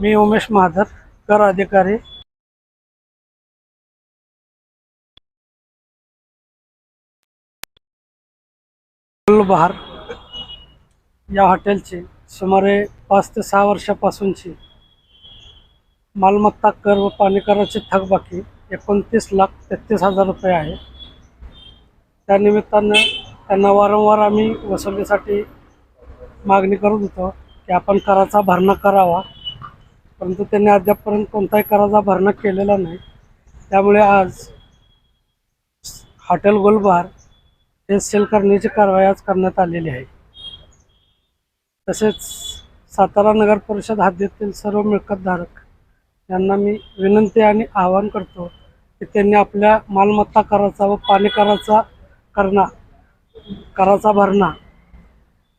मी उमेश महाधर कर अधिकारी. बहार या हॉटेलची सुमारे पाच ते सहा वर्षापासूनची. मालमत्ता कर व पाणी कराची थकबाकी एकोणतीस लाख तेहतीस हजार रुपये आहे. त्यानिमित्तानं त्यांना वारंवार आम्ही वसुलीसाठी मागणी करत होतो की आपण कराचा भरणा करावा. परंतु त्यांनी अद्यापपर्यंत कोणताही कराचा भरणा केलेला नाही. त्यामुळे आज हॉटेल गोलबार हे सेल करण्याची कारवाई आज करण्यात आलेली आहे. तसेच सातारा नगर परिषद हद्दीतील सर्व मिळकतधारक यांना मी विनंती आणि आवाहन करतो की त्यांनी आपल्या मालमत्ता कराचा व पाणी कराचा करणा कराचा भरणा